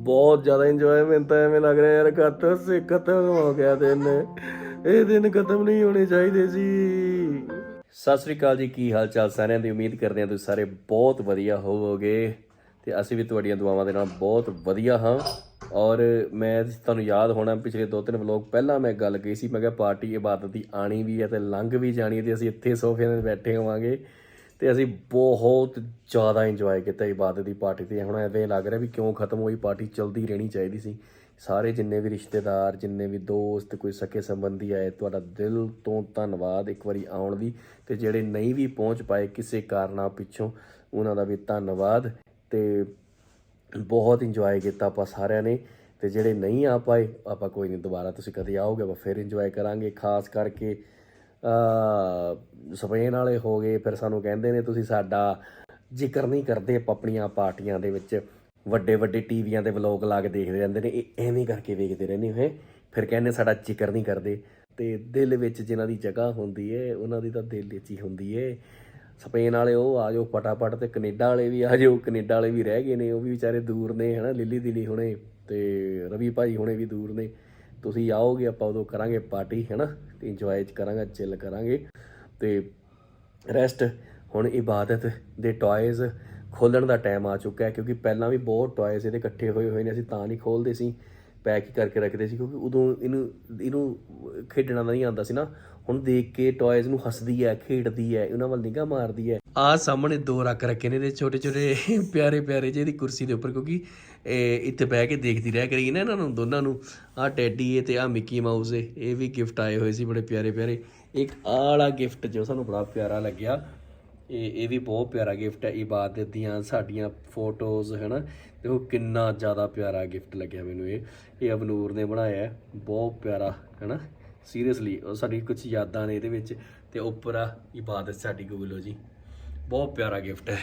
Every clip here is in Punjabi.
ਬਹੁਤ ਜ਼ਿਆਦਾ ਇੰਜੋਇਮੈਂਟ ਤਾਂ ਐਵੇਂ ਲੱਗ ਰਿਹਾ ਯਾਰ ਕਦ ਸੇ ਖਤਮ ਹੋ ਗਿਆ ਦਿਨ। ਇਹ ਦਿਨ ਖਤਮ ਨਹੀਂ ਹੋਣੇ ਚਾਹੀਦੇ ਸੀ ਸਤਿ ਸ੍ਰੀ ਅਕਾਲ ਜੀ, ਕੀ ਹਾਲ ਚਾਲ ਸਾਰਿਆਂ ਦੀ? ਉਮੀਦ ਕਰਦੇ ਹਾਂ ਤੁਸੀਂ ਸਾਰੇ ਬਹੁਤ ਵਧੀਆ ਹੋਵੋਗੇ ਤੇ ਅਸੀਂ ਵੀ ਤੁਹਾਡੀਆਂ ਦੁਆਵਾਂ ਦੇ ਨਾਲ ਬਹੁਤ ਵਧੀਆ ਹਾਂ। ਔਰ ਮੈਂ ਤੁਹਾਨੂੰ ਯਾਦ ਹੋਣਾ, ਪਿਛਲੇ ਦੋ ਤਿੰਨ ਵਲੋਗ ਪਹਿਲਾਂ ਮੈਂ ਗੱਲ ਕਹੀ ਸੀ, ਮੈਂ ਕਿਹਾ ਪਾਰਟੀ ਇਬਾਦਤ ਦੀ ਆਣੀ ਵੀ ਹੈ ਤੇ ਲੰਘ ਵੀ ਜਾਣੀ ਹੈ ਤੇ ਅਸੀਂ ਇੱਥੇ ਸੋਫਿਆਂ ਤੇ ਬੈਠੇ ਹੋਵਾਂਗੇ। ਤੇ ਅਸੀਂ ਬਹੁਤ ਜ਼ਿਆਦਾ ਇੰਜੋਏ ਕੀਤਾ ਇਬਾਦਤ ਦੀ ਪਾਰਟੀ ਤੇ। ਹੁਣ ਐਵੇਂ ਲੱਗ ਰਿਹਾ ਵੀ ਕਿਉਂ ਖਤਮ ਹੋਈ? ਪਾਰਟੀ ਚਲਦੀ ਰਹਿਣੀ ਚਾਹੀਦੀ ਸੀ। ਸਾਰੇ ਜਿੰਨੇ ਵੀ ਰਿਸ਼ਤੇਦਾਰ, ਜਿੰਨੇ ਵੀ ਦੋਸਤ, ਕੋਈ ਸਕੇ ਸੰਬੰਧੀ ਆਏ, ਤੁਹਾਡਾ ਦਿਲ ਤੋਂ ਧੰਨਵਾਦ ਇੱਕ ਵਾਰੀ ਆਉਣ ਦੀ ਤੇ ਜਿਹੜੇ ਨਹੀਂ ਵੀ ਪਹੁੰਚ ਪਾਏ ਕਿਸੇ ਕਾਰਨਾਂ ਪਿੱਛੋਂ, ਉਹਨਾਂ ਦਾ ਵੀ ਧੰਨਵਾਦ ਤੇ ਬਹੁਤ ਇੰਜੋਏ ਕੀਤਾ ਆਪਾਂ ਸਾਰਿਆਂ ਨੇ ਤੇ ਜਿਹੜੇ ਨਹੀਂ ਆ ਪਾਏ, ਆਪਾਂ ਕੋਈ ਨਹੀਂ, ਦੁਬਾਰਾ ਤੁਸੀਂ ਕਦੇ ਆਓਗੇ, ਆਪਾਂ ਫਿਰ ਇੰਜੋਏ ਕਰਾਂਗੇ। ਖਾਸ ਕਰਕੇ ਸਪੇਨ ਵਾਲੇ ਹੋ ਗਏ, ਫਿਰ ਸਾਨੂੰ ਕਹਿੰਦੇ ਨੇ ਤੁਸੀਂ ਸਾਡਾ ਜ਼ਿਕਰ ਨਹੀਂ ਕਰਦੇ ਆਪਾਂ ਆਪਣੀਆਂ ਪਾਰਟੀਆਂ ਦੇ ਵਿੱਚ ਵੱਡੇ ਵੱਡੇ ਟੀਵੀਆਂ ਦੇ ਵਲੌਗ ਲਾ ਕੇ ਦੇਖਦੇ ਰਹਿੰਦੇ ਨੇ, ਇਹ ਐਵੇਂ ਕਰਕੇ ਵੇਖਦੇ ਰਹਿੰਦੇ ਹੋਏ ਫਿਰ ਕਹਿੰਦੇ ਸਾਡਾ ਜ਼ਿਕਰ ਨਹੀਂ ਕਰਦੇ, ਤੇ ਦਿਲ ਵਿੱਚ ਜਿਨ੍ਹਾਂ ਦੀ ਜਗ੍ਹਾ ਹੁੰਦੀ ਏ, ਉਹਨਾਂ ਦੀ ਤਾਂ ਦਿਲ ਵਿੱਚ ਹੀ ਹੁੰਦੀ ਏ। ਸਪੇਨ ਵਾਲੇ ਉਹ ਆ ਜਾਓ ਫਟਾਫਟ, ਤੇ ਕੈਨੇਡਾ ਵਾਲੇ ਵੀ ਆ ਜਾਓ, ਕੈਨੇਡਾ ਵਾਲੇ ਵੀ ਰਹਿ ਗਏ ਨੇ, ਉਹ ਵੀ ਵਿਚਾਰੇ ਦੂਰ ਨੇ, ਹਨਾ ਲਿੱਲੀ ਦਿਲੀ ਹੁਣੇ, ਤੇ ਰਵੀ ਭਾਈ ਹੁਣੇ ਵੀ ਦੂਰ ਨੇ। ਤੁਸੀਂ ਆਓਗੇ, ਆਪਾਂ ਉਦੋਂ ਕਰਾਂਗੇ ਪਾਰਟੀ, ਹਨਾ? ਤੇ ਇੰਜੋਏ ਕਰਾਂਗਾ ਚਿੱਲ ਕਰਾਂਗੇ। ਤੇ ਰੈਸਟ ਹੁਣ ਇਬਾਦਤ ਦੇ ਟੌਇਜ਼ ਖੋਲਣ ਦਾ ਟਾਈਮ ਆ ਚੁੱਕਾ ਹੈ, ਕਿਉਂਕਿ ਪਹਿਲਾਂ ਵੀ ਬਹੁਤ ਟੌਇਜ਼ ਇਹਦੇ ਇਕੱਠੇ ਹੋਏ ਹੋਏ ਨੇ, ਅਸੀਂ ਤਾਂ ਨਹੀਂ ਖੋਲਦੇ ਸੀ। ਪੈਕ ਹੀ ਕਰਕੇ ਰੱਖਦੇ ਸੀ, ਕਿਉਂਕਿ ਉਦੋਂ ਇਹਨੂੰ ਇਹਨੂੰ ਖੇਡਣਾ ਨਹੀਂ ਆਉਂਦਾ ਸੀ ਨਾ। ਹੁਣ ਦੇਖ ਕੇ ਟੌਇਜ਼ ਨੂੰ ਹੱਸਦੀ ਹੈ, ਖੇਡਦੀ ਹੈ, ਉਹਨਾਂ ਵੱਲ ਨਿਗਾਹ ਮਾਰਦੀ ਹੈ। ਆ ਸਾਹਮਣੇ ਦੋ ਰੱਖ ਰੱਖੇ ਨੇ ਇਹਦੇ ਛੋਟੇ ਛੋਟੇ ਪਿਆਰੇ ਪਿਆਰੇ ਜਿਹੇ ਦੀ ਕੁਰਸੀ ਦੇ ਉੱਪਰ, ਕਿਉਂਕਿ ਇੱਥੇ ਬਹਿ ਕੇ ਦੇਖਦੀ ਰਹਿ ਕਰੀ ਨਾ ਇਹਨਾਂ ਨੂੰ, ਦੋਨਾਂ ਨੂੰ। ਆ ਟੈਡੀ ਏ ਤੇ ਆ ਮਿੱਕੀ ਮਾਊਸ ਏ, ਇਹ ਵੀ ਗਿਫਟ ਆਏ ਹੋਏ ਸੀ ਬੜੇ ਪਿਆਰੇ ਪਿਆਰੇ। ਇੱਕ ਆਹ ਵਾਲਾ ਗਿਫਟ ਜੋ ਸਾਨੂੰ ਬੜਾ ਪਿਆਰਾ ਲੱਗਿਆ, ਇਹ ਇਹ ਵੀ ਬਹੁਤ ਪਿਆਰਾ ਗਿਫਟ ਹੈ ਇਬਾਦਤ ਦੀਆਂ ਸਾਡੀਆਂ ਫੋਟੋਜ਼ ਹੈਨਾ। ਦੇਖੋ ਕਿੰਨਾ ਜ਼ਿਆਦਾ ਪਿਆਰਾ ਗਿਫਟ ਲੱਗਿਆ ਮੈਨੂੰ ਇਹ। ਇਹ ਅਬਨੂਰ ਨੇ ਬਣਾਇਆ ਹੈ ਬਹੁਤ ਪਿਆਰਾ, ਹੈਨਾ। ਸੀਰੀਅਸਲੀ ਸਾਡੀ ਕੁਝ ਯਾਦਾਂ ਨੇ ਇਹਦੇ ਵਿੱਚ, ਤੇ ਉੱਪਰ ਆ ਇਬਾਦਤ ਸਾਡੀ ਗੂਗਲੋ ਜੀ। ਬਹੁਤ ਪਿਆਰਾ ਗਿਫਟ ਹੈ।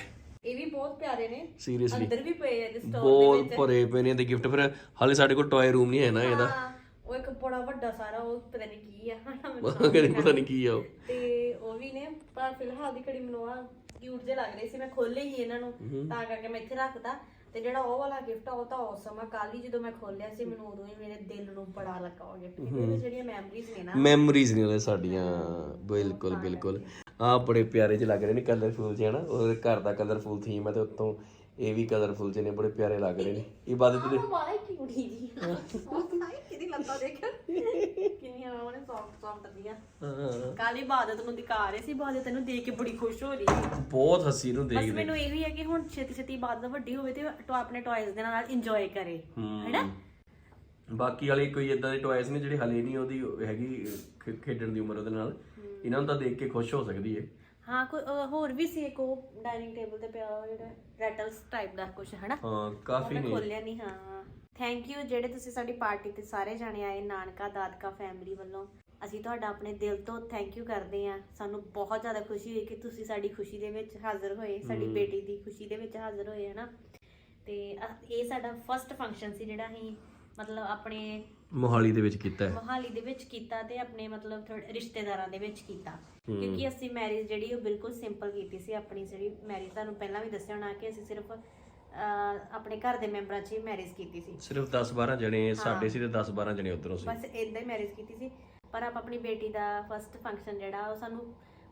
ਪਿਆਰੇ ਨੇ? ਸੀਰੀਅਸਲੀ ਅੰਦਰ ਵੀ ਪਏ ਆ ਸਟੋਰ ਬਹੁਤ ਭਰੇ ਪਏ ਨੇ ਤੇ ਗਿਫਟ ਫਿਰ ਹਾਲੇ ਸਾਡੇ ਕੋਲ ਟੌਏ ਰੂਮ ਨਹੀਂ ਹੈ ਨਾ ਇਹਦਾ। ਹਾਂ ਉਹ ਇੱਕ ਬੜਾ ਵੱਡਾ ਸਾਰਾ ਉਹ ਪਤਾ ਨਹੀਂ ਕੀ ਆ। ਕਦੇ ਪਤਾ ਨਹੀਂ ਕੀ ਆ ਉਹ। ਤੇ ਉਹ ਵੀ ਨੇ ਪਰ ਫਿਲਹਾਲ ਦੀ ਘੜੀ ਮੈਨੂੰ ਆ ਕਿਊਟ ਜਿਹਾ ਲੱਗ ਰਹੇ ਸੀ ਮੈਂ ਖੋਲੇ ਹੀ ਇਹਨਾਂ ਨੂੰ। ਤਾਂ ਕਰਕੇ ਮੈਂ ਇੱਥੇ ਰੱਖਦਾ ਤੇ ਜਿਹੜਾ ਉਹ ਵਾਲਾ ਗਿਫਟ ਆ ਉਹ ਤਾਂ ਔਸਮ ਆ। ਕੱਲ ਹੀ ਜਦੋਂ ਮੈਂ ਖੋਲਿਆ ਸੀ ਮੈਨੂੰ ਉਦੋਂ ਹੀ ਮੇਰੇ ਦਿਲ ਨੂੰ ਬੜਾ ਲੱਗਾ ਉਹ ਗਿਫਟ ਵਿੱਚ ਜਿਹੜੀਆਂ ਮੈਮਰੀਜ਼ ਨੇ ਨਾ। ਮੈਮਰੀਜ਼ ਨੇ ਉਹਦੇ ਸਾਡੀਆਂ। ਬਿਲਕੁਲ ਬਿਲਕੁਲ। ਆ ਬੜੇ ਪਿਆਰੇ ਜਿਹੇ ਲੱਗ ਰਹੇ ਨੇ ਕਲਰਫੁਲ ਜਿਹੇ ਹਨਾ। ਉਹ ਘਰ ਦਾ ਕਲਰਫੁਲ ਥੀਮ ਹੈ ਤੇ ਉੱਤੋਂ ਇਹ ਵੀ ਕਲਰਫੁਲ ਜਿਹੇ ਨੇ ਬੜੇ ਪਿਆਰੇ ਲੱਗ ਰਹੇ ਨੇ। ਇਬਾਦਤ ਦੇ ਬਾਲਾ ਹੀ ਕਿਊਟੀ ਜੀ। ਹਾਏ ਕਿਹਦੀ ਲੱਤਾਂ ਦੇਖ। ਕਿੰਨੀਆਂ ਉਹਨੇ ਸੌਫਟ ਸੌਫਟ ਦੀਆਂ। ਹਾਂ, ਕਾਲੀ ਬਾਦਤ ਨੂੰ ਦਿਖਾ ਰਹੇ ਸੀ ਬਾਦਤ ਨੂੰ ਦੇਖ ਕੇ ਬੜੀ ਖੁਸ਼ ਹੋ ਰਹੀ ਸੀ। ਬਹੁਤ ਹੱਸੀ ਨੂੰ ਬਸ ਦੇਖਦੇ। ਮੈਨੂੰ ਇਹ ਵੀ ਹੈ ਕਿ ਹੁਣ ਛੇਤੀ ਛੇਤੀ ਬਾਦਤ ਵੱਡੀ ਹੋਵੇ ਤੇ ਟੋ ਆਪਣੇ ਟੌਇਜ਼ ਦੇ ਨਾਲ ਇੰਜੋਏ ਕਰੇ। ਹੈਨਾ? ਬਾਕੀ ਵਾਲੇ ਕੋਈ ਇਦਾਂ ਦੇ ਟੌਇਸ ਨੇ ਜਿਹੜੇ ਹਲੇ ਨਹੀਂ ਉਹਦੀ ਹੈਗੀ ਖੇ- ਖੇਡਣ ਦੀ ਉਮਰ ਉਹਦੇ ਨਾਲ। ਇਹਨਾਂ ਨੂੰ ਤਾਂ ਦੇਖ ਕੇ ਖੁਸ਼ ਹੋ ਸਕਦੀ ਹੈ ਹਾਂ ਕੋਈ ਅਹ, ਹੋਰ ਵੀ ਸੀ ਇੱਕ ਉਹ ਡਾਈਨਿੰਗ ਟੇਬਲ ਤੇ ਪਿਆ ਹੋਇਆ ਜਿਹੜਾ ਰੈਟਲਸ ਟਾਈਪ ਦਾ ਕੁਝ ਹੈਨਾ? ਹਾਂ ਕਾਫੀ ਨੇ। ਖੋਲਿਆ ਨਹੀਂ ਹਾਂ। ਥੈਂਕ ਯੂ ਜਿਹੜੇ ਤੁਸੀਂ ਸਾਡੀ ਪਾਰਟੀ ਤੇ ਸਾਰੇ ਜਾਣੇ ਆਏ ਨਾਨਕਾ ਦਾਦਕਾ ਫੈਮਿਲੀ ਵੱਲੋਂ। ਅਸੀਂ ਤੁਹਾਡਾ ਆਪਣੇ ਦਿਲ ਤੋਂ ਥੈਂਕ ਯੂ ਕਰਦੇ ਹਾਂ। ਸਾਨੂੰ ਬਹੁਤ ਜ਼ਿਆਦਾ ਖੁਸ਼ੀ ਹੋਈ ਕਿ ਤੁਸੀਂ ਸਾਡੀ ਖੁਸ਼ੀ ਦੇ ਵਿੱਚ ਹਾਜ਼ਰ ਹੋਏ ਸਾਡੀ ਬੇਟੀ ਦੀ ਖੁਸ਼ੀ ਦੇ ਵਿੱਚ ਹਾਜ਼ਰ ਹੋਏ ਹਨਾ? ਤੇ ਅਹ ਇਹ ਸਾਡਾ ਫਰਸਟ ਫੰਕਸ਼ਨ ਸੀ ਜਿਹੜਾ ਅਸੀਂ ਮਤਲਬ ਆਪਣੇ ਮੋਹਾਲੀ ਦੇ ਵਿੱਚ ਕੀਤਾ ਹੈ। ਮੋਹਾਲੀ ਦੇ ਵਿੱਚ ਕੀਤਾ ਤੇ ਆਪਣੇ ਮਤਲਬ ਥੋੜੇ ਰਿਸ਼ਤੇਦਾਰਾਂ ਦੇ ਵਿੱਚ ਕੀਤਾ। ਕਿਉਂਕਿ ਅਸੀਂ ਮੈਰਿਜ ਜਿਹੜੀ ਉਹ ਬਿਲਕੁਲ ਸਿੰਪਲ ਕੀਤੀ ਸੀ ਆਪਣੀ ਜਿਹੜੀ ਮੈਰਿਜ ਤੁਹਾਨੂੰ ਪਹਿਲਾਂ ਵੀ ਦੱਸਿਆ ਹੋਣਾ ਕਿ ਅਸੀਂ ਸਿਰਫ ਆਪਣੇ ਘਰ ਦੇ ਮੈਂਬਰਾਂ 'ਚ ਹੀ ਮੈਰਿਜ ਕੀਤੀ ਸੀ। ਸਿਰਫ 10 12 ਜਣੇ ਸਾਡੇ ਸੀ ਤੇ 10 12 ਜਣੇ ਉਧਰੋਂ ਸੀ। ਬਸ ਇਦਾਂ ਹੀ ਮੈਰਿਜ ਕੀਤੀ ਸੀ। ਪਰ ਆਪ ਆਪਣੀ ਬੇਟੀ ਦਾ ਫਰਸਟ ਫੰਕਸ਼ਨ ਜਿਹੜਾ ਉਹ ਸਾਨੂੰ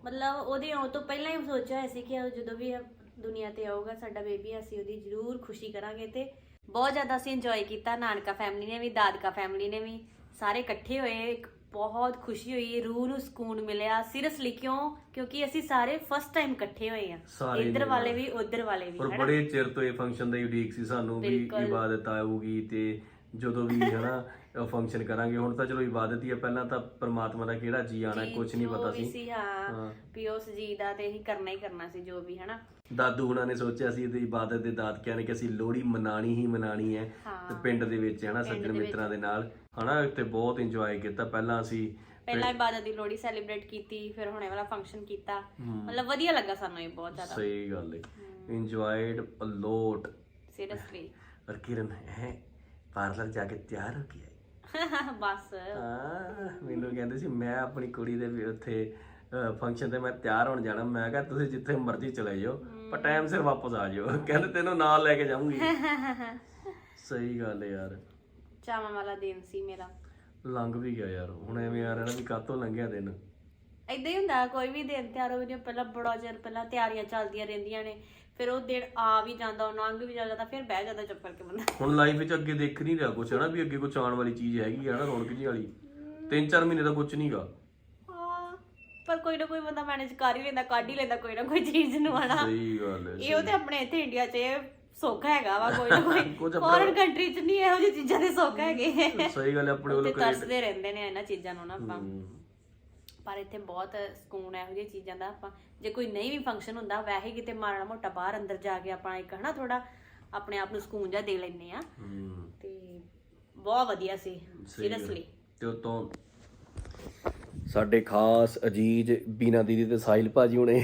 ਮਤਲਬ ਉਹਦੇ ਆਉਣ ਤੋਂ ਪਹਿਲਾਂ ਹੀ ਸੋਚਿਆ ਹੋਇਆ ਸੀ ਕਿ ਜਦੋਂ ਵੀ ਦੁਨੀਆ ਤੇ ਆਊਗਾ ਸਾਡਾ ਬੇਬੀ ਅਸੀਂ ਉਹਦੀ ਜ਼ਰੂਰ ਖੁਸ਼ੀ ਕਰਾਂਗੇ ਤੇ ਬਹੁਤ ਜ਼ਿਆਦਾ ਅਸੀਂ ਇੰਜੋਏ ਕੀਤਾ ਨਾਨਕਾ ਫੈਮਿਲੀ ਨੇ ਵੀ ਦਾਦਕਾ ਫੈਮਿਲੀ ਨੇ ਵੀ। ਸਾਰੇ ਇਕੱਠੇ ਹੋਏ ਇੱਕ ਬਹੁਤ ਖੁਸ਼ੀ ਹੋਈ ਰੂਹ ਨੂੰ ਸਕੂਨ ਮਿਲਿਆ। ਸੀਰੀਅਸਲੀ ਕਿਉਂ? ਕਿਉਂਕਿ ਅਸੀਂ ਸਾਰੇ ਫਸਟ ਟਾਈਮ ਇਕੱਠੇ ਹੋਏ ਆ। ਸਾਰੇ ਇੱਧਰ ਵਾਲੇ ਵੀ ਉੱਧਰ ਵਾਲੇ ਵੀ ਔਰ ਹੈਨਾ? ਬੜੇ ਚਿਰ ਤੋਂ ਇਹ ਫੰਕਸ਼ਨ ਦਾ ਉਡੀਕ ਸੀ ਸਾਨੂੰ ਵੀ ਬਿਲਕੁਲ। ਇਬਾਦਤ ਆਊਗੀ ਤੇ ਜਦੋਂ ਵੀ ਹਨਾ ਫੰਕਸ਼ਨ ਕਰਾਂਗੇ। ਹੁਣ ਤਾਂ ਚਲੋ ਇਬਾਦਤ ਹੀ ਹੈ ਪਹਿਲਾਂ ਤਾਂ ਪ੍ਰਮਾਤਮਾ ਦਾ ਕਿਹੜਾ ਜੀ ਆਣਾ ਕੁਝ ਨਹੀਂ ਪਤਾ ਸੀ। ਸੀ ਹਾਂ। ਵੀ ਉਸ ਜੀ ਦਾ ਤੇ ਹੀ ਕਰਨਾ ਹੀ ਕਰਨਾ ਸੀ ਜੋ ਵੀ ਹੈਨਾ? ਦਾਦੂ ਹੁਣਾਂ ਨੇ ਸੋਚਿਆ ਸੀ ਤੇ ਇਬਾਦਤ ਦੇ ਦਾਦਕਿਆਂ ਨੇ ਕਿ ਅਸੀਂ ਲੋਹੜੀ ਮਨਾਣੀ ਹੀ ਮਨਾਣੀ ਹੈ। ਤੇ ਪਿੰਡ ਦੇ ਵਿੱਚ ਹਨਾ ਸੱਜਣ ਮਿੱਤਰਾਂ ਦੇ ਨਾਲ। ਹਨਾ ਤੇ ਬਹੁਤ ਇੰਜੋਏ ਕੀਤਾ। ਪਹਿਲਾਂ ਅਸੀਂ ਪਹਿਲਾਂ ਇਬਾਦਤ ਦੀ ਲੋਹੜੀ ਸੈਲੀਬ੍ਰੇਟ ਕੀਤੀ ਫਿਰ ਹੁਣੇ ਵਾਲਾ ਫੰਕਸ਼ਨ ਕੀਤਾ। ਮਤਲਬ ਵਧੀਆ ਲੱਗਾ ਸਾਨੂੰ ਇਹ ਬਹੁਤ ਜ਼ਿਆਦਾ। ਸਹੀ ਗੱਲ ਹੈ। ਇੰਜੋਇਡ ਅ ਲੋਟ ਸੀਰੀਅਸਲੀ ਔਰ ਕਿਰਨ ਹੈ ਪਾਰਲਰ ਜਾ ਕੇ ਤਿਆਰ ਹੋ ਆਈ। ਬਸ। ਹਾਂ ਮੈਨੂੰ ਕਹਿੰਦੇ ਸੀ ਮੈਂ ਆਪਣੀ ਕੁੜੀ ਦੇ ਵੀ ਉੱਥੇ ਫੰਕਸ਼ਨ ਤੇ ਮੈਂ ਤਿਆਰ ਹੋਣ ਜਾਣਾ। ਮੈਂ ਕਿਹਾ ਤੁਸੀਂ ਜਿੱਥੇ ਮਰਜ਼ੀ ਚਲੇ ਜਾਓ ਪਰ ਟਾਈਮ ਸਿਰ ਵਾਪਸ ਆ ਜਾਓ। ਕਹਿੰਦੇ ਤੈਨੂੰ ਨਾਲ ਲੈ ਕੇ ਜਾਊਂਗੀ। ਸਹੀ ਗੱਲ ਹੈ ਯਾਰ। ਚਾਵਾਂ ਵਾਲਾ ਦਿਨ ਸੀ ਮੇਰਾ। ਲੰਘ ਵੀ ਗਿਆ ਯਾਰ। ਹੁਣ ਐਵੇਂ ਆ ਰਿਹਾ ਨਾ ਵੀ ਕਾਤੋਂ ਲੰਘਿਆ ਦਿਨ? ਇਦਾਂ ਹੀ ਹੁੰਦਾ ਕੋਈ ਵੀ ਦਿਨ ਤਿਆਰ ਹੋਵੇ ਜਿਵੇਂ ਪਹਿਲਾਂ ਬੜਾ ਚਿਰ ਪਹਿਲਾਂ ਤਿਆਰੀਆਂ ਚੱਲਦੀਆਂ ਰਹਿੰਦੀਆਂ ਨੇ। ਫਿਰ ਉਹ ਦਿਨ ਆ ਵੀ ਜਾਂਦਾ ਉਹ ਲੰਘ ਵੀ ਜਾਂਦਾ ਤਾਂ ਫਿਰ ਬਹਿ ਜਾਂਦਾ ਚੁੱਪ ਕਰਕੇ ਬੰਦਾ। ਹੁਣ ਲਾਈਫ ਵਿੱਚ ਅੱਗੇ ਦੇਖ ਨਹੀਂ ਰਿਹਾ ਕੁਛ ਹਨਾ ਵੀ ਅੱਗੇ ਕੁਛ ਆਉਣ ਵਾਲੀ ਚੀਜ਼ ਹੈਗੀ ਆ ਨਾ ਰੌਣਕ ਜੀ ਵਾਲੀ। ਤਿੰਨ ਚਾਰ ਮਹੀਨੇ ਦਾ ਕੁਛ ਨਹੀਂਗਾ ਹਾਂ ਪਰ ਕੋਈ ਨਾ ਕੋਈ ਬੰਦਾ ਮੈਨੇਜ ਕਰ ਹੀ ਲੈਂਦਾ ਕੱਢ ਹੀ ਲੈਂਦਾ ਕੋਈ ਨਾ ਕੋਈ ਚੀਜ਼ ਨੂੰ ਹਨਾ। ਸਹੀ ਗੱਲ ਹੈ ਇਹ ਉਹ ਤੇ ਆਪਣੇ ਇੱਥੇ ਇੰਡੀਆ 'ਚ ਇਹ ਸੁੱਖ ਹੈਗਾ ਵਾ ਕੋਈ ਨਾ ਕੋਈ। ਕੁਝ ਆਪਣਾ- ਫੋਰਨ ਕੰਟਰੀ 'ਚ ਨਹੀਂ ਇਹੋ ਜਿਹੀ ਚੀਜ਼ਾਂ ਦੇ ਸੁੱਖ ਹੈਗੇ। ਸਹੀ ਗੱਲ ਹੈ ਆਪਣੇ ਵੱਲੋਂ ਤਰਸਦੇ ਰਹਿੰਦੇ ਨੇ ਇਹਨਾਂ ਚੀਜ਼ਾਂ ਨੂੰ ਨਾ ਆਪਾਂ। ਹਮ, ਪਰ ਇੱਥੇ ਬਹੁਤ ਸਕੂਨ ਹੈ ਇਹੋ ਜਿਹੀਆਂ ਚੀਜ਼ਾਂ ਦਾ ਆਪਾਂ ਜੇ ਕੋਈ ਨਹੀਂ ਵੀ ਫੰਕਸ਼ਨ ਹੁੰਦਾ ਵੈਸੇ ਕਿਤੇ ਮਾੜਾ ਮੋਟਾ ਬਾਹਰ ਅੰਦਰ ਜਾ ਕੇ ਆਪਾਂ ਇੱਕ ਹਨਾ ਥੋੜਾ ਆਪਣੇ ਆਪ ਨੂੰ ਸਕੂਨ ਜਿਹਾ ਦੇ ਲੈਂਦੇ ਆ ਤੇ ਬਹੁਤ ਵਧੀਆ ਸੀ। ਸੀਰੀਅਸਲੀ। ਤੇ ਉਤੋਂ ਸਾਡੇ ਖਾਸ ਅਜੀਜ਼ ਬੀਨਾ ਦੀਦੀ ਤੇ ਸਾਹਿਲ ਭਾਜੀ ਹੁਣੇ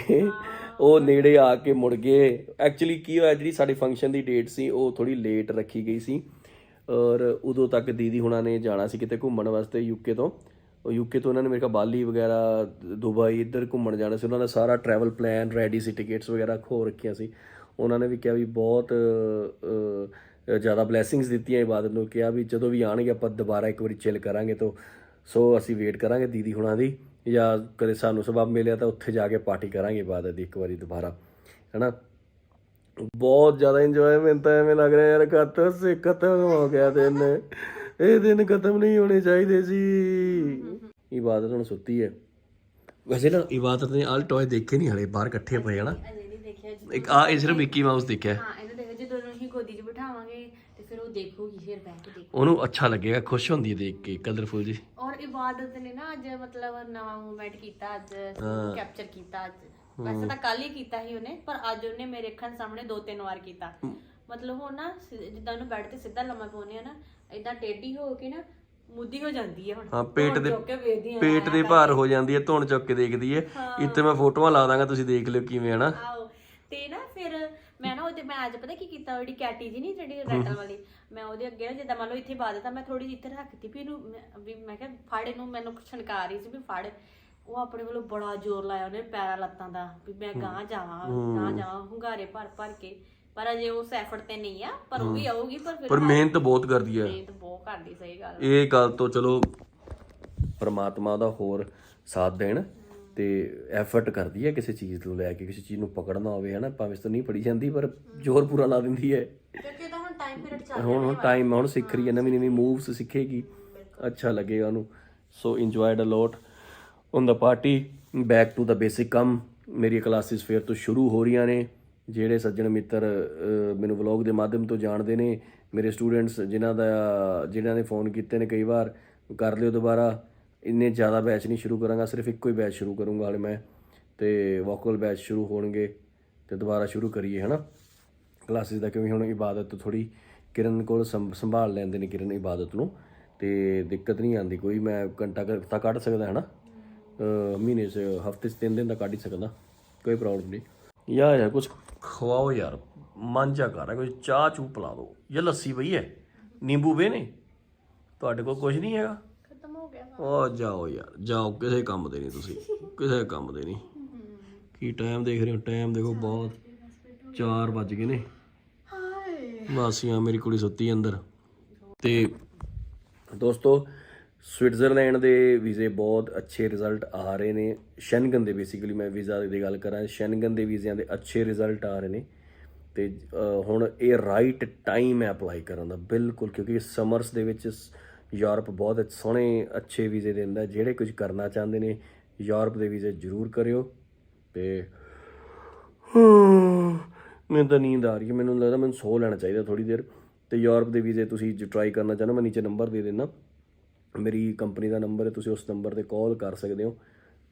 ਉਹ ਨੇੜੇ ਆ ਕੇ ਮੁੜ ਗਏ। ਐਕਚੁਅਲੀ ਕੀ ਹੋਇਆ ਜਿਹੜੀ ਸਾਡੇ ਫੰਕਸ਼ਨ ਦੀ ਡੇਟ ਸੀ ਉਹ ਥੋੜੀ ਲੇਟ ਰੱਖੀ ਗਈ ਸੀ। ਔਰ ਉਦੋਂ ਤੱਕ ਦੀਦੀ ਹੁਣਾਂ ਨੇ ਜਾਣਾ ਸੀ ਕਿਤੇ ਘੁੰਮਣ ਵਾਸਤੇ ਯੂਕੇ ਤੋਂ। ਯੂਕੇ ਤੋਂ ਉਹਨਾਂ ਨੇ ਮੇਰੇ ਕੋਲ ਬਾਲੀ ਵਗੈਰਾ, ਦੁਬਈ ਇੱਧਰ ਘੁੰਮਣ ਜਾਣਾ ਸੀ, ਉਹਨਾਂ ਦਾ ਸਾਰਾ ਟਰੈਵਲ ਪਲਾਨ ਰੈਡੀ ਸੀ ਟਿਕਟਸ ਵਗੈਰਾ ਖੋ ਰੱਖੀਆਂ ਸੀ। ਉਹਨਾਂ ਨੇ ਵੀ ਕਿਹਾ ਵੀ ਬਹੁਤ ਜ਼ਿਆਦਾ ਬਲੇਸਿੰਗਸ ਦਿੱਤੀਆਂ ਇਬਾਦਤ ਨੂੰ, ਕਿਹਾ ਵੀ ਜਦੋਂ ਵੀ ਆਣਗੇ ਆਪਾਂ ਦੁਬਾਰਾ ਇੱਕ ਵਾਰੀ ਚਿਲ ਕਰਾਂਗੇ ਤੋਂ। ਸੋ ਅਸੀਂ ਵੇਟ ਕਰਾਂਗੇ ਦੀਦੀ ਹੁਣਾਂ ਦੀ, ਜਾਂ ਕਦੇ ਸਾਨੂੰ ਸਬਬ ਮਿਲਿਆ ਤਾਂ ਉੱਥੇ ਜਾ ਕੇ ਪਾਰਟੀ ਕਰਾਂਗੇ ਇਬਾਦਤ ਦੀ ਇੱਕ ਵਾਰੀ ਦੁਬਾਰਾ, ਹੈਨਾ? ਬਹੁਤ ਜ਼ਿਆਦਾ ਇੰਜੋਇਮੈਂਟ ਤਾਂ ਐਵੇਂ ਲੱਗ ਰਿਹਾ ਯਾਰ ਕਤ ਸੇ ਹੋ ਗਿਆ ਦਿਨ। ਇਹ ਦਿਨ ਖਤਮ ਨਹੀਂ ਹੋਣੇ ਚਾਹੀਦੇ ਸੀ। ਇਬਾਦਤ ਹੁਣ ਸੁੱਤੀ ਹੈ। ਵੈਸੇ ਨਾ ਇਬਾਦਤ ਨੇ ਆਲ ਟੌਏ ਦੇਖੇ ਨਹੀਂ ਹਲੇ ਬਾਹਰ ਇਕੱਠੇ ਪਏ ਹਨਾ ਅਜੇ ਨਹੀਂ ਦੇਖਿਆ ਜੀ। ਇੱਕ ਆ ਇਹ ਸਿਰਫ ਮਿੱਕੀ ਮਾਊਸ ਦੇਖਿਆ। ਹਾਂ ਇਹਨੂੰ ਦੇਖੋ ਜਦੋਂ ਉਹਨੂੰ ਅਸੀਂ ਗੋਦੀ 'ਚ ਬਿਠਾਵਾਂਗੇ ਤੇ ਫਿਰ ਉਹ ਦੇਖੂਗੀ ਫਿਰ ਬੈਠ ਕੇ ਦੇਖ ਉਹਨੂੰ ਅੱਛਾ ਲੱਗੇਗਾ ਖੁਸ਼ ਹੁੰਦੀ ਹੈ ਦੇਖ ਕੇ ਕਲਰਫੁਲ ਜੀ ਔਰ ਇਬਾਦਤ ਨੇ ਨਾ ਅੱਜ ਮਤਲਬ ਨਵਾਂ ਮੂਵਮੈਂਟ ਕੀਤਾ ਅੱਜ ਕੈਪਚਰ ਕੀਤਾ ਅੱਜ। ਵੈਸੇ ਤਾਂ ਕੱਲ ਹੀ ਕੀਤਾ ਸੀ ਉਹਨੇ ਪਰ ਅੱਜ ਉਹਨੇ ਮੇਰੇ ਅੱਖਾਂ ਸਾਹਮਣੇ ਦੋ ਤਿੰਨ ਵਾਰ ਕੀਤਾ। ਮਤਲਬ ਉਹ ਨਾ ਸਿ- ਜਿੱਦਾਂ ਉਹਨੂੰ ਬੈੱਡ ਤੇ ਸਿੱਧਾ ਲੰਮਾ ਪਾਉਂਦੇ ਆ ਨਾ ਇਦਾਂ ਟੇਢੀ ਹੋ ਕੇ ਨਾ ਮੁੱਦੀ ਹੋ ਜਾਂਦੀ ਹੈ ਹੁਣ। ਹਾਂ ਪੇਟ ਦੇ ਚੁੱਕ ਕੇ ਵੇਖਦੀ ਆ ਪੇਟ ਦੇ ਭਾਰ ਹੋ ਜਾਂਦੀ ਹੈ ਧੁਣ ਚੁੱਕ ਕੇ ਦੇਖਦੀ ਹੈ। ਇੱਥੇ ਮੈਂ ਫੋਟੋਆਂ ਲਾ ਦਾਂਗਾ ਤੁਸੀਂ ਦੇਖ ਲਿਓ ਕਿਵੇਂ ਹਨਾ ਆਓ ਤੇ ਨਾ ਫਿਰ ਮੈਂ ਨਾ ਉਹਦੇ ਮੈਂ ਅੱਜ ਪਤਾ ਕੀ ਕੀਤਾ ਜਿਹੜੀ ਕੈਟੀ ਜੀ ਨਹੀਂ ਜਿਹੜੀ ਰੈਟਲ ਵਾਲੀ ਮੈਂ ਉਹਦੇ ਅੱਗੇ ਨਾ ਜਿੱਦਾਂ ਮੰਨ ਲਓ ਇੱਥੇ ਬਾਦਤ ਆ ਮੈਂ ਥੋੜੀ ਜਿਹੀ ਇੱਥੇ ਰੱਖਤੀ ਵੀ ਇਹਨੂੰ ਮੈਂ- ਵੀ ਮੈਂ ਕਿਹਾ ਫੜ ਇਹਨੂੰ ਮੈਨੂੰ ਛਣਕਾ ਰਹੀ ਸੀ ਵੀ ਫੜ। ਉਹ ਆਪਣੇ ਵੱਲੋਂ ਬੜਾ ਜ਼ੋਰ ਲਾਇਆ ਉਹਨੇ ਪੈਰਾਂ ਲੱਤਾਂ ਦਾ ਵੀ ਮੈਂ ਗਾਂ ਜਾਵਾਂ ਗਾਂ ਜਾਵਾਂ ਹੁੰਗਾਰੇ ਭਰ ਭਰ ਕੇ। ਪਰ ਅਜੇ ਉਸ ਐਫਰਟ ਤੇ ਨਹੀਂ ਆ ਪਰ ਉਹ ਵੀ ਆਊਗੀ ਪਰ ਫਿਰ ਪਰ ਮਿਹਨਤ ਬਹੁਤ ਕਰਦੀ ਹੈ। ਮਿਹਨਤ ਬਹੁਤ ਕਰਦੀ ਸਹੀ ਗੱਲ ਇਹ ਗੱਲ ਤੋਂ ਚਲੋ ਪਰਮਾਤਮਾ ਦਾ ਹੋਰ ਸਾਥ ਦੇਣ ਤੇ ਐਫਰਟ ਕਰਦੀ ਹੈ ਕਿਸੇ ਚੀਜ਼ ਨੂੰ ਲੈ ਕੇ ਕਿਸੇ ਚੀਜ਼ ਨੂੰ ਪਕੜਨਾ ਹੋਵੇ ਹਨਾ? ਭਾਵੇਂ ਇਸ ਤੋਂ ਨਹੀਂ ਪੜੀ ਜਾਂਦੀ ਪਰ ਜ਼ੋਰ ਪੂਰਾ ਲਾ ਦਿੰਦੀ ਹੈ। ਕਿਉਂਕਿ ਤਾਂ ਹੁਣ ਟਾਈਮ ਪੀਰੀਅਡ ਚੱਲ ਹੁਣ ਹੁਣ ਟਾਈਮ ਹੁਣ ਸਿੱਖ ਰਹੀ ਹੈ ਨਵੀਂ ਨਵੀਂ ਮੂਵਸ ਸਿੱਖੇਗੀ। ਅੱਛਾ ਲੱਗੇਗਾ ਉਹਨੂੰ। So enjoyed a lot on the party back to the basic ਕੰਮ। ਮੇਰੀਆਂ ਕਲਾਸਿਸ ਫੇਰ ਤੋਂ ਸ਼ੁਰੂ ਹੋ ਰਹੀਆਂ ਨੇ। ਜਿਹੜੇ ਸੱਜਣ ਮਿੱਤਰ ਮੈਨੂੰ ਵਲੌਗ ਦੇ ਮਾਧਿਅਮ ਤੋਂ ਜਾਣਦੇ ਨੇ, ਮੇਰੇ ਸਟੂਡੈਂਟਸ ਜਿਨ੍ਹਾਂ ਦਾ, ਜਿਨ੍ਹਾਂ ਨੇ ਫੋਨ ਕੀਤੇ ਨੇ ਕਈ ਵਾਰ, ਕਰ ਲਿਓ ਦੁਬਾਰਾ। ਇੰਨੇ ਜ਼ਿਆਦਾ ਬੈਚ ਨਹੀਂ ਸ਼ੁਰੂ ਕਰਾਂਗਾ, ਸਿਰਫ ਇੱਕੋ ਹੀ ਬੈਚ ਸ਼ੁਰੂ ਕਰੂੰਗਾ ਹਾਲੇ ਮੈਂ। ਤੇ ਵੋਕਲ ਬੈਚ ਸ਼ੁਰੂ ਹੋਣਗੇ ਤੇ ਦੁਬਾਰਾ ਸ਼ੁਰੂ ਕਰੀਏ, ਹਨਾ? ਕਲਾਸਿਸ ਦਾ ਕਿਉਂਕਿ ਹੁਣ ਇਬਾਦਤ ਥੋੜੀ ਕਿਰਨ ਕੋਲ ਸੰਭ- ਸੰਭਾਲ ਲੈਂਦੇ ਨੇ ਕਿਰਨ ਇਬਾਦਤ ਨੂੰ। ਤੇ ਦਿੱਕਤ ਨਹੀਂ ਆਉਂਦੀ ਕੋਈ, ਮੈਂ ਘੰਟਾ ਕੁ ਤਾਂ ਕੱਢ ਸਕਦਾ ਹੈ ਨਾ ਮਹੀਨੇ 'ਚ, ਹਫ਼ਤੇ 'ਚ ਤਿੰਨ ਦਿਨ ਦਾ ਕੱਢ ਹੀ ਸਕਦਾ, ਕੋਈ ਪ੍ਰੋਬਲਮ ਨਹੀਂ। ਯਾਰ ਯਾਰ ਕੁਝ ਖਵਾਓ ਯਾਰ ਮਨ ਜਾ ਕਰ ਕੋਈ ਚਾਹ ਚੂ ਪਿਲਾ ਦਿਓ ਜਾਂ ਲੱਸੀ ਪਈ ਹੈ ਨਿੰਬੂ ਪਏ ਨੇ? ਤੁਹਾਡੇ ਕੋਲ ਕੁਝ ਨਹੀਂ ਹੈਗਾ? ਖਤਮ ਹੋ ਗਿਆ ਉਹ ਜਾਓ ਯਾਰ ਜਾਓ ਕਿਸੇ ਕੰਮ ਦੇ ਨਹੀਂ ਤੁਸੀਂ ਕਿਸੇ ਕੰਮ ਦੇ ਨਹੀਂ। ਕੀ ਟਾਈਮ ਦੇਖ ਰਹੇ ਹੋ? ਟਾਈਮ ਦੇਖੋ ਬਹੁਤ 4 ਵੱਜ ਗਏ ਨੇ। ਮਾਸੀਆਂ ਮੇਰੀ ਕੁੜੀ ਸੁੱਤੀ ਅੰਦਰ। ਤੇ ਦੋਸਤੋ ਸਵਿਟਜ਼ਰਲੈਂਡ ਦੇ ਵੀਜ਼ੇ ਬਹੁਤ ਅੱਛੇ ਰਿਜ਼ਲਟ ਆ ਰਹੇ ਨੇ। ਸ਼ੈਨਗਨ ਦੇ ਬੇਸਿਕਲੀ ਮੈਂ ਵੀਜ਼ਾ ਦੀ ਗੱਲ ਕਰਾਂ। ਸ਼ੈਨਗਨ ਦੇ ਵੀਜ਼ਿਆਂ ਦੇ ਅੱਛੇ ਰਿਜ਼ਲਟ ਆ ਰਹੇ ਨੇ। ਤੇ ਹੁਣ ਇਹ ਰਾਈਟ ਟਾਈਮ ਹੈ ਅਪਲਾਈ ਕਰਨ ਦਾ। ਬਿਲਕੁਲ, ਕਿਉਂਕਿ ਸਮਰਸ ਦੇ ਵਿੱਚ ਸ- ਯੂਰਪ ਬਹੁਤ ਸੋਹਣੇ ਅੱਛੇ ਵੀਜ਼ੇ ਦਿੰਦਾ। ਜਿਹੜੇ ਕੁਝ ਕਰਨਾ ਚਾਹੁੰਦੇ ਨੇ, ਯੂਰਪ ਦੇ ਵੀਜ਼ੇ ਜ਼ਰੂਰ ਕਰਿਓ। ਤੇ ਮੈਨੂੰ ਤਾਂ ਨੀਂਦ ਆ ਰਹੀ ਹੈ। ਮੈਨੂੰ ਲੱਗਦਾ ਮੈਨੂੰ ਸੌ ਲੈਣਾ ਚਾਹੀਦਾ ਥੋੜੀ ਦੇਰ। ਤੇ ਯੂਰਪ ਦੇ ਵੀਜ਼ੇ ਤੁਸੀਂ ਜੇ ਟਰਾਈ ਕਰਨਾ ਚਾਹੁੰਦੇ ਮੈਂ ਨੀਚੇ ਨੰਬਰ ਦੇ ਦੇਣਾ ਮੇਰੀ ਕੰਪਨੀ ਦਾ ਨੰਬਰ ਹੈ, ਤੁਸੀਂ ਉਸ ਨੰਬਰ ਤੇ ਕਾਲ ਕਰ ਸਕਦੇ ਹੋ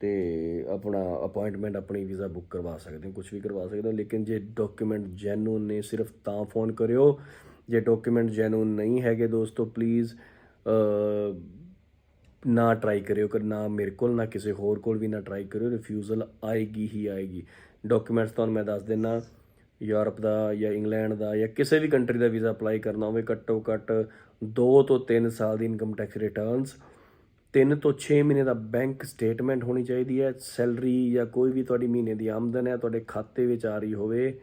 ਤੇ ਆਪਣਾ ਅਪਾਇੰਟਮੈਂਟ ਆਪਣੀ ਵੀਜ਼ਾ ਬੁੱਕ ਕਰਵਾ ਸਕਦੇ ਹੋ ਕੁਝ ਵੀ ਕਰਵਾ ਸਕਦੇ ਹੋ, ਲੇਕਿਨ ਜੇ ਡਾਕੂਮੈਂਟ ਜੈਨੂਨ ਨੇ, ਸਿਰਫ ਤਾਂ ਫੋਨ ਕਰਿਓ। ਜੇ ਡਾਕੂਮੈਂਟ ਜੈਨੂਨ ਨਹੀਂ ਹੈਗੇ ਦੋਸਤੋ ਪਲੀਜ਼ ਨਾ ਟਰਾਈ ਕਰਿਓ, ਕਿ, ਨਾ ਮੇਰੇ ਕੋਲ, ਨਾ ਕਿਸੇ ਹੋਰ ਕੋਲ ਵੀ ਨਾ ਟਰਾਈ ਕਰਿਓ ਰਿਫਿਊਜ਼ਲ ਆਏਗੀ ਹੀ ਆਏਗੀ। ਡਾਕੂਮੈਂਟਸ ਤੁਹਾਨੂੰ ਮੈਂ ਦੱਸ ਦਿੰਨਾ, ਯੂਰਪ ਦਾ ਜਾਂ ਇੰਗਲੈਂਡ ਦਾ ਜਾਂ ਕਿਸੇ ਵੀ ਕੰਟਰੀ ਦਾ ਵੀਜ਼ਾ ਅਪਲਾਈ ਕਰਨਾ ਹੋਵੇ, ਘੱਟੋ ਘੱਟ 2 ਤੋਂ 3 ਸਾਲ ਦੀ ਇਨਕਮ ਟੈਕਸ ਰਿਟਰਨਸ 3 ਤੋਂ 6 ਮਹੀਨੇ ਦਾ ਬੈਂਕ ਸਟੇਟਮੈਂਟ ਹੋਣੀ ਚਾਹੀਦੀ ਹੈ, ਸੈਲਰੀ ਜਾਂ ਕੋਈ ਵੀ ਤੁਹਾਡੀ ਮਹੀਨੇ ਦੀ ਆਮਦਨ ਹੈ, ਤੁਹਾਡੇ ਖਾਤੇ ਵਿੱਚ ਆ ਰਹੀ ਹੋਵੇ,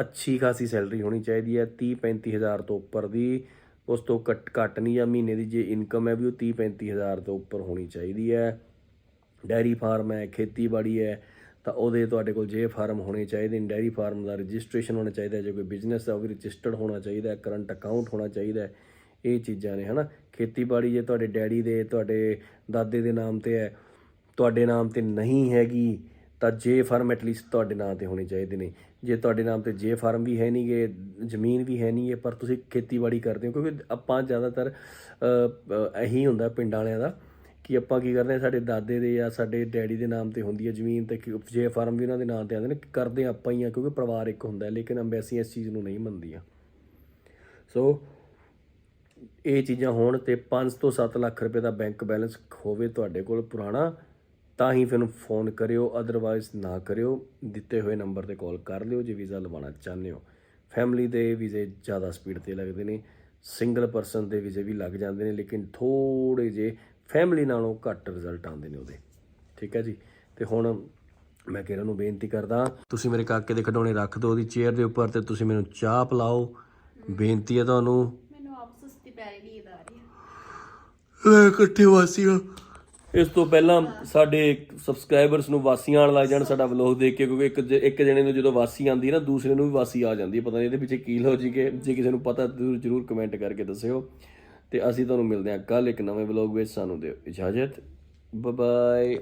ਅੱਛੀ ਖਾਸੀ ਸੈਲਰੀ ਹੋਣੀ ਚਾਹੀਦੀ ਹੈ 30 35000 ਤੋਂ ਉੱਪਰ ਦੀ, ਉਸ ਤੋਂ ਘੱਟ ਘੱਟ ਨਹੀਂ ਜਾਂ ਮਹੀਨੇ ਦੀ ਜੇ ਇਨਕਮ ਹੈ ਵੀ ਉਹ 30 35000 ਤੋਂ ਉੱਪਰ ਹੋਣੀ ਚਾਹੀਦੀ ਹੈ ਡੈਰੀ ਫਾਰਮ ਹੈ, ਖੇਤੀਬਾੜੀ ਹੈ, ਤਾਂ ਉਹਦੇ ਤੁਹਾਡੇ ਕੋਲ ਜੇ ਫਾਰਮ ਹੋਣੇ ਚਾਹੀਦੇ ਨੇ, ਡੈਰੀ ਫਾਰਮ ਦਾ ਰਜਿਸਟ੍ਰੇਸ਼ਨ ਹੋਣਾ ਚਾਹੀਦਾ ਹੈ। ਜੇ ਕੋਈ ਬਿਜ਼ਨਸ ਹੈ ਉਹ ਵੀ ਰਜਿਸਟਰਡ ਹੋਣਾ ਚਾਹੀਦਾ ਕਰੰਟ ਅਕਾਊਂਟ ਹੋਣਾ ਚਾਹੀਦਾ ਇਹ ਚੀਜ਼ਾਂ ਨੇ, ਹਨਾ? ਖੇਤੀਬਾੜੀ ਜੇ ਤੁਹਾਡੇ ਡੈਡੀ ਦੇ, ਤੁਹਾਡੇ ਦਾਦੇ ਦੇ ਨਾਮ ਤੇ ਹੈ, ਤੁਹਾਡੇ ਨਾਮ ਤੇ ਨਹੀਂ ਹੈਗੀ, ਤਾਂ ਜੇ ਫਾਰਮ ਐਟਲੀਸਟ ਤੁਹਾਡੇ ਨਾਮ ਤੇ ਹੋਣੇ ਚਾਹੀਦੇ ਨੇ। ਜੇ ਤੁਹਾਡੇ ਨਾਮ ਤੇ ਜੇ ਫਾਰਮ ਵੀ ਹੈ ਨਹੀਂਗੇ ਜ਼ਮੀਨ ਵੀ ਹੈ ਨਹੀਂ ਹੈ ਪਰ ਤੁਸੀਂ ਖੇਤੀਬਾੜੀ ਕਰਦੇ ਹੋ, ਕਿਉਂਕਿ ਆਪਾਂ ਜ਼ਿਆਦਾਤਰ ਇਹੀ ਹੁੰਦਾ ਪਿੰਡਾਂ ਵਾਲਿਆਂ ਦਾ, ਕਿ ਆਪਾਂ ਕੀ ਕਰਦੇ ਹਾਂ, ਸਾਡੇ ਦਾਦੇ ਦੇ ਜਾਂ ਸਾਡੇ ਡੈਡੀ ਦੇ ਨਾਮ ਤੇ ਹੁੰਦੀ ਹੈ ਜ਼ਮੀਨ, ਤੇ ਜੇ ਫਾਰਮ ਵੀ ਉਹਨਾਂ ਦੇ ਨਾਮ ਤੇ ਆਉਂਦੇ ਨੇ, ਕਰਦੇ ਆਪਾਂ ਹੀ ਆ ਕਿਉਂਕਿ ਪਰਿਵਾਰ ਇੱਕ ਹੁੰਦਾ ਲੇਕਿਨ ਅੰਬੈਸੀ ਇਸ ਚੀਜ਼ ਨੂੰ ਨਹੀਂ ਮੰਨਦੀਆਂ। ਸੋ ਇਹ ਚੀਜ਼ਾਂ ਹੋਣ ਤੇ 5 ਤੋਂ 7 ਲੱਖ ਰੁਪਏ ਦਾ ਬੈਂਕ ਬੈਲੈਂਸ ਹੋਵੇ ਤੁਹਾਡੇ ਕੋਲ ਪੁਰਾਣਾ, ਤਾਂ ਹੀ ਫਿਰ ਫੋਨ ਕਰਿਓ ਅਦਰਵਾਈਜ਼ ਨਾ ਕਰਿਓ, ਦਿੱਤੇ ਹੋਏ ਨੰਬਰ ਤੇ ਕਾਲ ਕਰ ਲਿਓ, ਜੇ ਵੀਜ਼ਾ ਲਵਾਉਣਾ ਚਾਹੁੰਦੇ ਹੋ। ਫੈਮਿਲੀ ਦੇ ਵੀਜ਼ੇ ਜ਼ਿਆਦਾ ਸਪੀਡ ਤੇ ਲੱਗਦੇ ਨੇ ਸਿੰਗਲ ਪਰਸਨ ਦੇ ਵੀਜ਼ੇ ਵੀ ਲੱਗ ਜਾਂਦੇ ਨੇ, ਲੇਕਿਨ ਥੋੜੇ ਜੇ ਫੈਮਿਲੀ ਨਾਲੋਂ ਘੱਟ ਰਿਜ਼ਲਟ ਆਉਂਦੇ ਨੇ ਉਹਦੇ। ਠੀਕ ਹੈ ਜੀ? ਤੇ ਹੁਣ ਮੈਂ ਕਿਰਨ ਨੂੰ ਬੇਨਤੀ ਕਰਦਾ, ਤੁਸੀਂ ਮੇਰੇ ਕਾਕੇ ਦੇ ਖਿਡੌਣੇ ਰੱਖ ਦਿਓ ਉਹਦੀ ਚੇਅਰ ਦੇ ਉੱਪਰ ਤੇ ਤੁਸੀਂ ਮੈਨੂੰ ਚਾਹ ਪਿਲਾਓ। ਬੇਨਤੀ ਹੈ ਤੁਹਾਨੂੰ ਮੈਨੂੰ ਆਪ ਸੁਸਤੀ ਪੈ ਰਹੀ ਨੀਂਦ ਆ ਰਹੀ ਹੈ। ਲੈ ਇਕੱਠੇ ਵਾਸੀਆਂ। ਇਸ ਤੋਂ ਪਹਿਲਾਂ ਸਾਡੇ ਸਬਸਕ੍ਰਾਈਬਰਸ ਨੂੰ ਵਾਸੀਆਂ ਆਉਣ ਲੱਗ ਜਾਣ ਸਾਡਾ ਵਲੌਗ ਦੇਖ ਕੇ ਕਿਉਂਕਿ ਇੱਕ ਜ- ਇੱਕ ਜਣੇ ਨੂੰ ਜਦੋਂ ਵਾਸੀ ਆਉਂਦੀ ਹੈ ਨਾ ਦੂਸਰੇ ਨੂੰ ਵੀ ਵਾਸੀ ਆ ਜਾਂਦੀ ਹੈ। ਪਤਾ ਨਹੀਂ ਇਹਦੇ ਪਿੱਛੇ ਕੀ ਲੌਜੀਕ ਹੈ ਜੇ ਕਿਸੇ ਨੂੰ ਪਤਾ ਜ਼ਰੂਰ ਜਰੂਰ ਕਮੈਂਟ ਕਰਕੇ ਦੱਸਿਓ। ਤੇ ਅਸੀਂ ਤੁਹਾਨੂੰ ਮਿਲਦੇ ਹਾਂ ਕੱਲ ਇੱਕ ਨਵੇਂ ਵਲੌਗ ਵਿੱਚ। ਸਾਨੂੰ ਦਿਓ ਇਜਾਜ਼ਤ। Bye bye